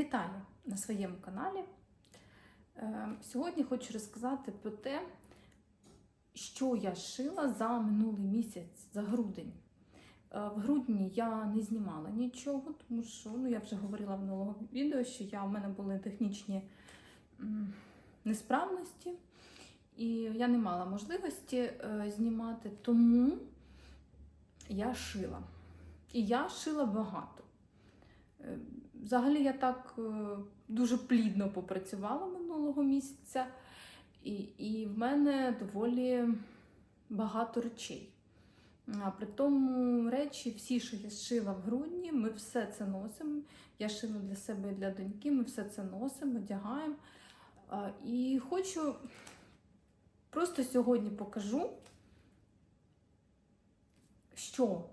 Вітаю на своєму каналі. Е, Сьогодні хочу розказати про те, що я шила за минулий місяць, за грудень. Е, В грудні я не знімала нічого, тому що ну, я вже говорила в минулого відео, що я, в мене були технічні несправності, і я не мала можливості е, знімати, тому я шила. І я шила багато. Взагалі я так е, дуже плідно попрацювала минулого місяця, і, і в мене доволі багато речей. А при тому речі, всі, що я шила в грудні, ми все це носимо. Я шила для себе і для доньки, ми все це носимо, одягаємо. І хочу просто сьогодні покажу, що,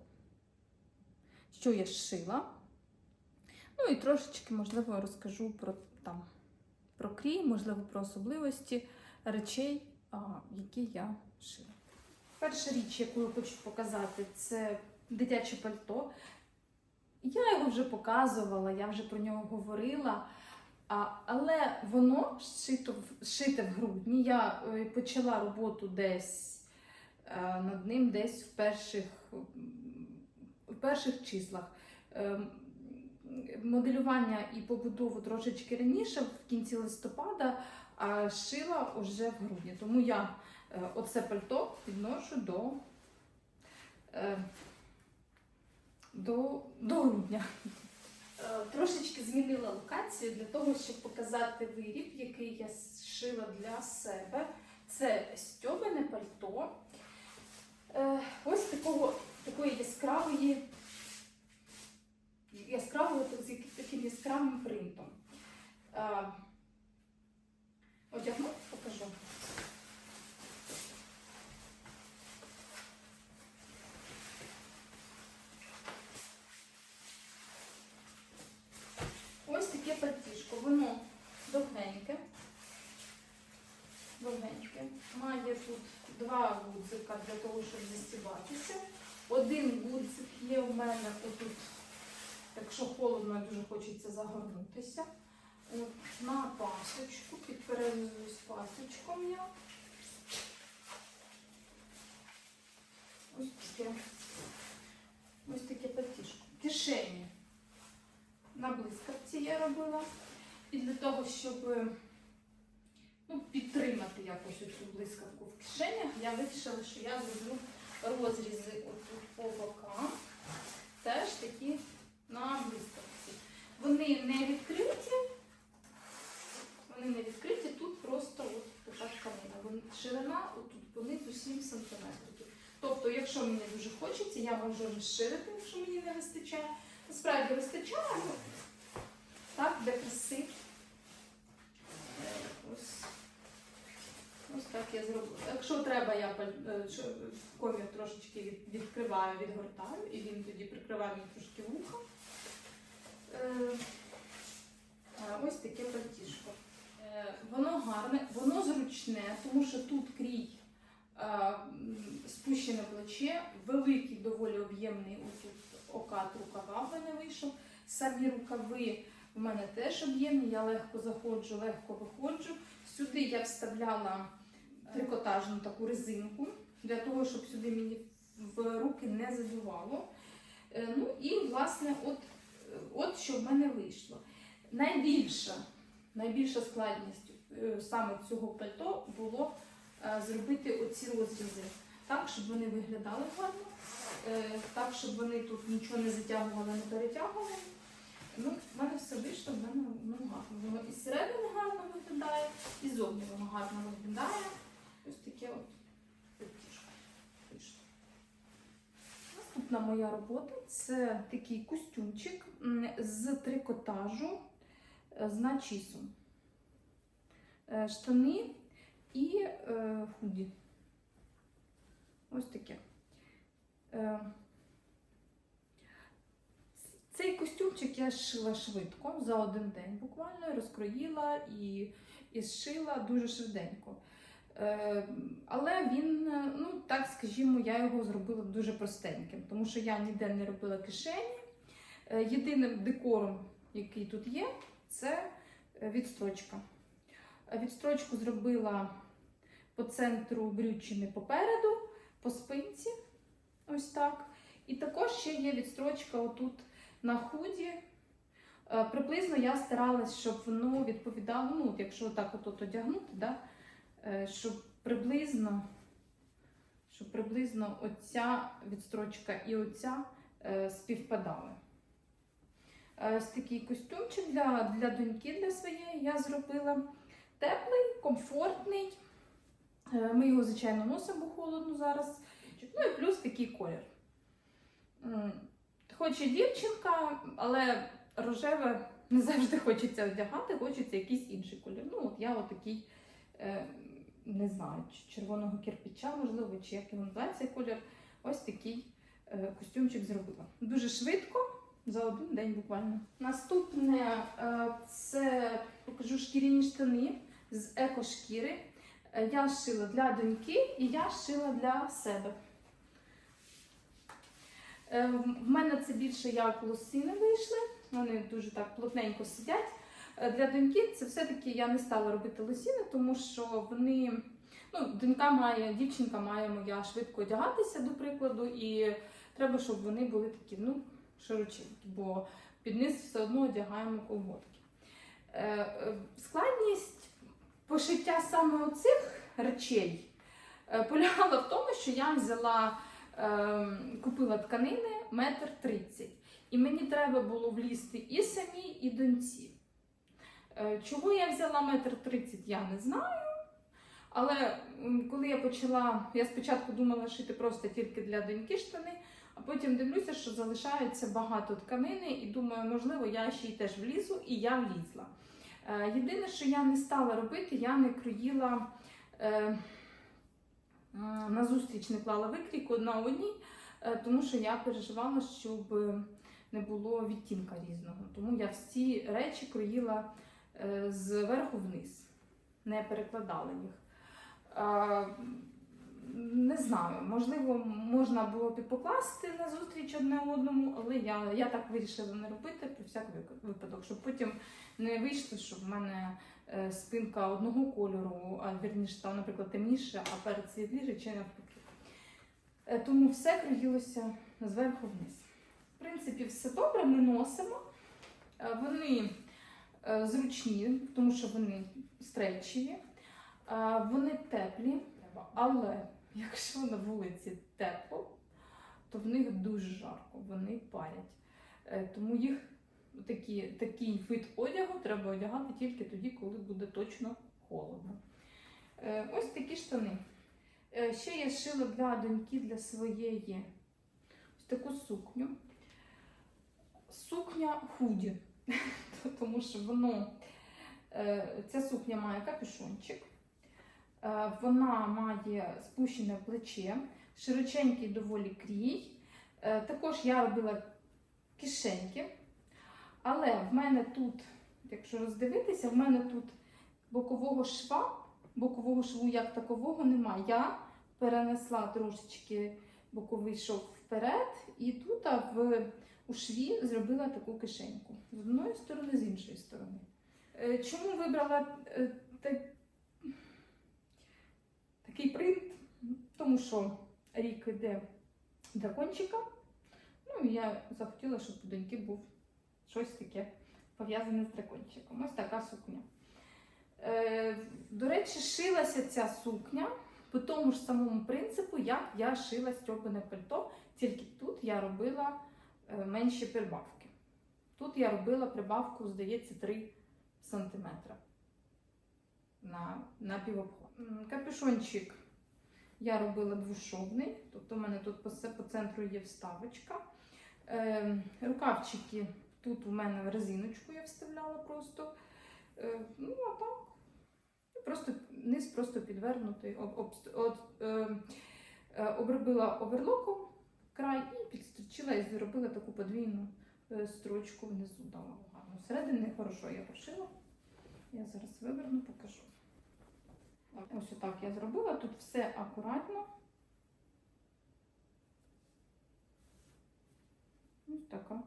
що я шила. Ну і трошечки, можливо, розкажу про там про крій, можливо, про особливості речей, які я шила. Перша річ, яку я хочу показати, це дитяче пальто. Я його вже показувала, я вже про нього говорила. А, але воно шито, шите в грудні. Я е, почала роботу десь е, над ним, десь в перших, в перших числах. Моделювання і побудову трошечки раніше, в кінці листопада, а шила вже в грудні. Тому я е, оце пальто відношу до, е, до, до грудня. Е, Трошечки змінила локацію для того, щоб показати виріб, який я шила для себе. Це стьобане пальто. Ось такого, такої яскравої яскравого з таким яскравим принтом. Одягну, покажу. Ось таке пальтішко. Воно довгеньке. Довгеньке. Має тут два гудзика для того, щоб застібатися. Один гудзик є в мене отут Якщо холодно, дуже хочеться загорнутися. От, на пасочку, підперезуюсь пасочком я. Ось таке. Ось таке патішко. Кишені. На блискавці я робила. І для того, щоб е, ну, підтримати якось цю блискавку в кишенях, я вирішила, що я зроблю розрізи по бокам. Теж такі на блискавці. Вони не відкриті, вони не відкриті, тут просто от така тканина. Ширина отут понизу 7 см. Тобто, якщо мені дуже хочеться, я можу розширити, якщо мені не вистачає. Насправді вистачає, так, для краси. Ось. Ось так я зроблю. Якщо треба, я е, комір трошечки відкриваю, відгортаю, і він тоді прикриває мені трошки вуха. Е, Ось таке пальтішко. Е, Воно гарне, воно зручне, тому що тут крій е, спущене плече, великий, доволі об'ємний окат рукава в мене вийшов. Самі рукави в мене теж об'ємні, я легко заходжу, легко виходжу. Сюди я вставляла трикотажну таку резинку, для того, щоб сюди мені в руки не задувало. Ну і, власне, от От що в мене вийшло. Найбільша, найбільша складність е, саме цього пальто було е, зробити оці розрізи так, щоб вони виглядали гарно, е, так, щоб вони тут нічого не затягували, не перетягували. Ну, в мене все вийшло, в мене ну, гарно. Воно і зсередини гарно виглядає, і зовні воно гарно виглядає. Ось таке от пальтішко вийшло. Наступна моя робота це такий костюмчик з трикотажу е, з начісом. Е, Штани і е, худі. Ось таке. Цей костюмчик я шила швидко, за один день буквально, розкроїла і, і зшила дуже швиденько. Е, Але він, е, ну так скажімо, я його зробила дуже простеньким, тому що я ніде не робила кишені. Е, Єдиним декором, який тут є, це відстрочка. Відстрочку зробила по центру брючини попереду, по спинці. Ось так. І також ще є відстрочка отут на худі. Приблизно я старалась, щоб воно відповідало, ну, якщо так от, одягнути, да, щоб приблизно, щоб приблизно оця відстрочка і оця е, співпадали. Е, Ось такий костюмчик для, для доньки для своєї я зробила. Теплий, комфортний. Е, Ми його, звичайно, носимо холодно зараз. Ну і плюс такий колір. М, Хоч і дівчинка, але рожеве не завжди хочеться одягати, хочеться якийсь інший колір. Ну, от я отакий, е, не знаю, чи червоного кирпича, можливо, чи як його називається колір. Ось такий е, костюмчик зробила. Дуже швидко, за один день буквально. Наступне е, це покажу шкіряні штани з екошкіри. Е, Я шила для доньки і я шила для себе. В мене це більше як лосини вийшли, вони дуже так плотненько сидять. Е, Для доньки це все-таки я не стала робити лосіни, тому що вони. Ну, донька має, дівчинка має моя швидко одягатися, до прикладу, і треба, щоб вони були такі, ну, широченькі, бо під низ все одно одягаємо колготки. Е, е, Складність пошиття саме оцих речей е, полягала в тому, що я взяла, е, купила тканини метр тридцять. І мені треба було влізти і самій, і доньці. Е, Чого я взяла метр тридцять, я не знаю. Але коли я почала, я спочатку думала шити просто тільки для доньки штани, а потім дивлюся, що залишається багато тканини, і думаю, можливо, я ще й теж влізу, і я влізла. Е, Єдине, що я не стала робити, я не кроїла е, м, на зустріч не клала викрійку на одній, тому що я переживала, щоб не було відтінка різного. Тому я всі речі кроїла зверху вниз, не перекладала їх. Е, Не знаю, можливо, можна було б і покласти на зустріч одне одному, але я, я так вирішила не робити про всяк випадок, щоб потім не вийшло, щоб в мене е, спинка одного кольору, а вірніше там, наприклад, темніше, а перед світліше чи навпаки. Е, Тому все кроїлося зверху вниз. В принципі, все добре, ми носимо. Е, Вони е, зручні, тому що вони стрейчеві, е, вони теплі, але якщо на вулиці тепло, то в них дуже жарко, вони парять. Е, Тому їх такі, такий вид одягу треба одягати тільки тоді, коли буде точно холодно. Е, Ось такі штани. Е, Ще я шила для доньки для своєї ось таку сукню. Сукня худі, тому що воно, е, ця сукня має капюшончик, е, вона має спущене плече, широченький доволі крій. Е, Також я робила кишеньки, але в мене тут, якщо роздивитися, в мене тут бокового шва, бокового шву як такового немає. Я перенесла трошечки боковий шов вперед, і тут в, у шві зробила таку кишеньку. З одної сторони, з іншої сторони. Е, Чому вибрала е, такий принт? Тому що рік іде дракончика. Ну, і я захотіла, щоб у доньки був щось таке пов'язане з дракончиком. Ось така сукня. Е, до речі, шилася ця сукня по тому ж самому принципу, як я шила стьопане пальто, тільки тут я робила менші прибавки. Тут я робила прибавку, здається, 3 см на, на півобход. Капюшончик я робила двошовний, тобто в мене тут по, по центру є вставочка. Е, рукавчики тут у мене в резиночку я вставляла просто. Е, ну, а так. Просто низ просто підвернутий. Об, об, от, е, е, обробила оверлоком край і підстрочила і зробила таку подвійну е, строчку внизу дала гарно. Всередині хорошо я пошила. Я зараз виверну, покажу. Ось отак я зробила. Тут все акуратно. Ось така.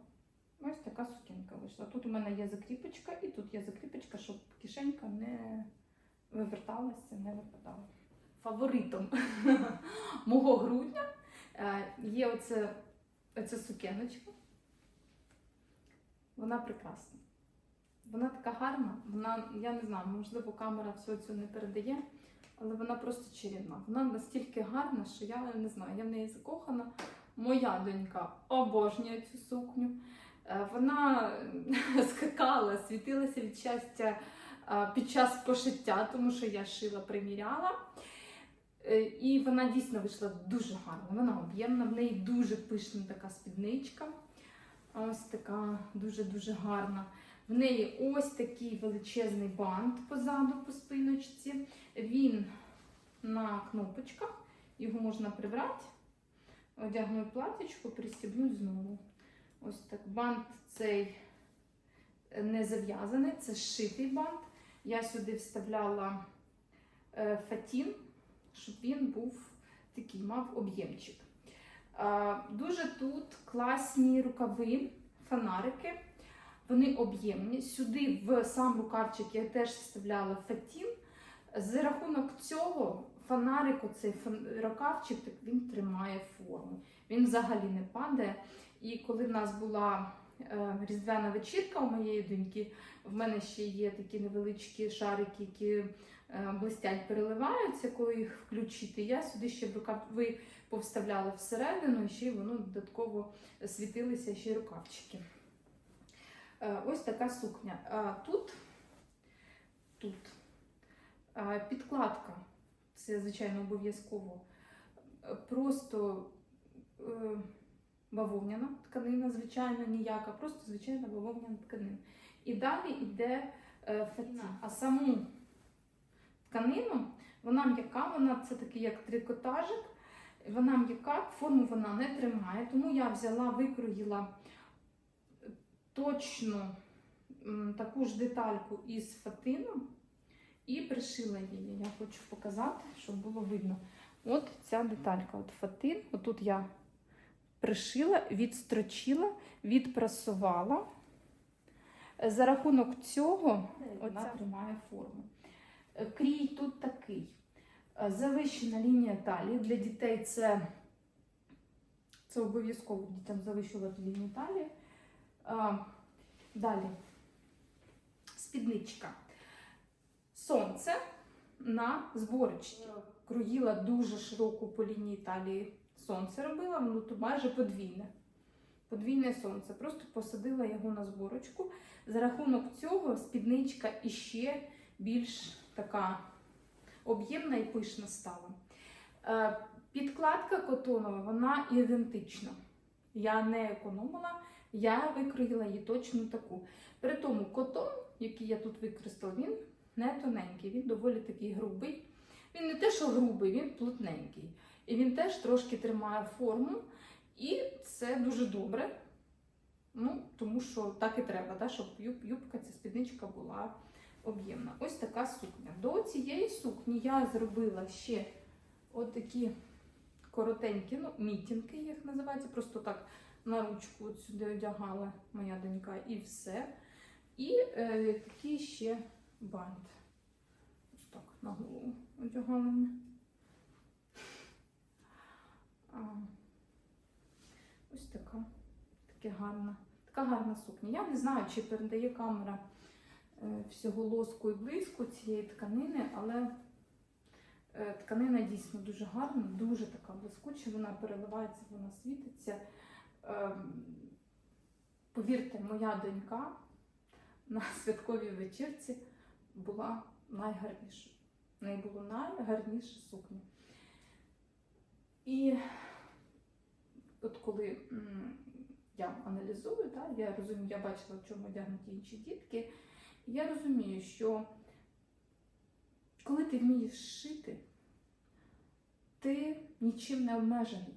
Ось така сукінка вийшла. Тут у мене є закріпочка, і тут є закріпочка, щоб кишенька не виверталася, не випадала. Фаворитом мого грудня є оце, оця сукеночка. Вона прекрасна. Вона така гарна, вона, я не знаю, можливо, камера всього цього не передає, але вона просто чарівна. Вона настільки гарна, що я не знаю, я в неї закохана. Моя донька обожнює цю сукню. Е, Вона скакала, світилася від щастя е, під час пошиття, тому що я шила, приміряла. Е, І вона дійсно вийшла дуже гарна. Вона об'ємна, в неї дуже пишна така спідничка. Ось така дуже-дуже гарна. В неї ось такий величезний бант позаду по спиночці. Він на кнопочках, його можна прибрати, одягнути платічку, пристібнути знову. Ось так. Бант цей не зав'язаний, це зшитий бант. Я сюди вставляла е, фатін, щоб він був такий, мав об'ємчик. Дуже тут класні рукави, фонарики. Вони об'ємні. Сюди в сам рукавчик я теж вставляла фатін. За рахунок цього фонарик, оцей рукавчик, так він тримає форму. Він взагалі не падає. І коли в нас була е, різдвяна вечірка у моєї доньки, в мене ще є такі невеличкі шарики, які блистять, переливаються, коли їх включити. Я сюди ще рукави повставляла всередину, і ще воно додатково світилися ще рукавчики. Е, Ось така сукня. Тут, тут е, підкладка, це, звичайно, обов'язково. Е, Просто е, бавовняна тканина, звичайно, ніяка, просто звичайна бавовняна тканина. І далі йде е, фатін. А саму тканину, вона м'яка, вона це такий як трикотажик, вона м'яка, форму вона не тримає, тому я взяла, викроїла точно таку ж детальку із фатином і пришила її. Я хочу показати, щоб було видно. От ця деталька, от фатин. Отут я пришила, відстрочила, відпрасувала. За рахунок цього вона тримає форму. Е, Крій тут такий. Е, Завищена лінія талії. Для дітей це, це обов'язково дітям завищувати лінію талії. Далі. Спідничка. Сонце на зборочці. Кроїла дуже широку по лінії талії сонце робила, воно тут майже подвійне. Подвійне сонце. Просто посадила його на зборочку. За рахунок цього спідничка іще більш така об'ємна і пишна стала. Е, Підкладка котонова, вона ідентична. Я не економила, я викроїла її точно таку. При тому котон, який я тут використала, він не тоненький, він доволі такий грубий. Він не те, що грубий, він плотненький. І він теж трошки тримає форму. І це дуже добре. Ну, тому що так і треба, да, щоб юб- юбка, ця спідничка була об'ємна. Ось така сукня. До цієї сукні я зробила ще отакі коротенькі, ну, мітінки їх називається. Просто так на ручку от сюди одягала моя донька і все. І е, такий ще бант. Ось так на голову одягала. А, ось така, таке гарна, така гарна сукня. Я не знаю, чи передає камера всього лоску і блиску цієї тканини, але е, тканина дійсно дуже гарна, дуже така блискуча, вона переливається, вона світиться. Ем, Повірте, моя донька на святковій вечірці була найгарнішою. В неї була найгарніша сукня. І от коли я аналізую, та, я розумію, я бачила, в чому одягнуті інші дітки, я розумію, що коли ти вмієш шити, ти нічим не обмежений.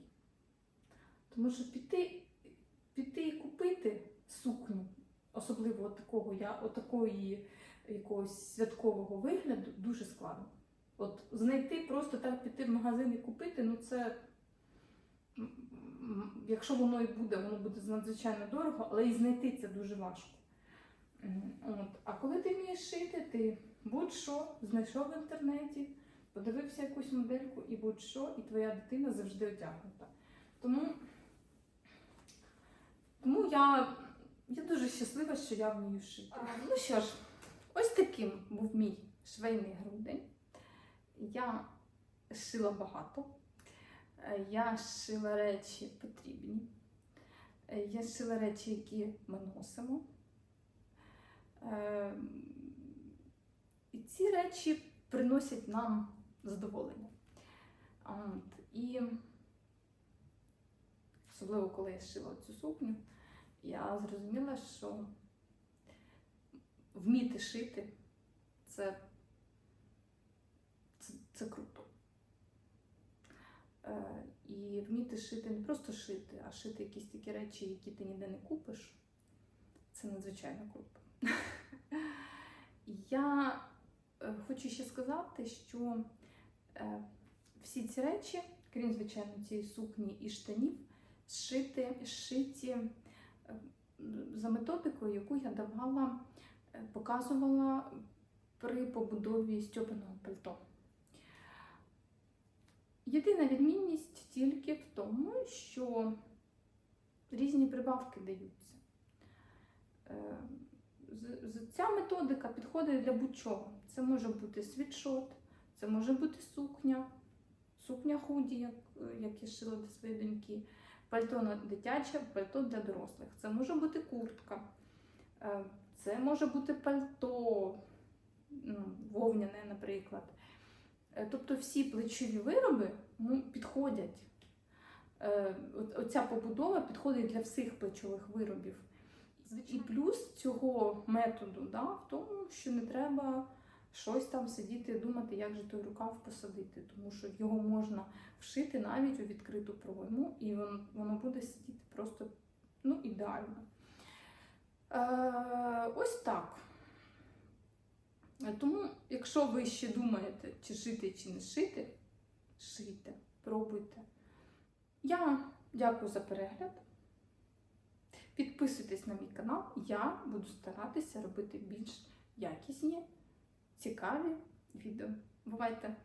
Тому що піти, піти і купити сукню, особливо от такого, я, от такої якогось святкового вигляду, дуже складно. От знайти, просто так піти в магазин і купити, ну це якщо воно і буде, воно буде надзвичайно дорого, але і знайти це дуже важко. От. А коли ти вмієш шити, ти будь-що знайшов в інтернеті, подивився якусь модельку і будь-що, і твоя дитина завжди одягнута. Тому, тому я, я дуже щаслива, що я вмію шити. А, ну що ж, ось таким був мій швейний грудень. Я шила багато. Е, Я шила речі потрібні. Е, Я шила речі, які ми носимо. Е, І ці речі приносять нам задоволення. От. І особливо, коли я шила цю сукню, я зрозуміла, що вміти шити це, це, це круто. Е, І вміти шити не просто шити, а шити якісь такі речі, які ти ніде не купиш. Це надзвичайно круто. Я е, хочу ще сказати, що е, всі ці речі, крім звичайно, цієї сукні і штанів, зшити, зшиті е, за методикою, яку я давала, показувала при побудові стьопаного пальто. Єдина відмінність тільки в тому, що різні прибавки даються. Ця методика підходить для будь-чого. Це може бути світшот, це може бути сукня, сукня худі, як я шила для своєї доньки, пальто на дитяче, пальто для дорослих. Це може бути куртка, е, це може бути пальто, ну, вовняне, наприклад. Е, Тобто всі плечові вироби ну, підходять. Е, Оця побудова підходить для всіх плечових виробів. І плюс цього методу да, в тому, що не треба щось там сидіти, і думати, як же той рукав посадити, тому що його можна вшити навіть у відкриту пройму, і воно, воно буде сидіти просто ну, ідеально. Е, ось так. Тому, якщо ви ще думаєте, чи шити, чи не шити, шийте, пробуйте. Я дякую за перегляд. Підписуйтесь на мій канал, я буду старатися робити більш якісні, цікаві відео. Бувайте!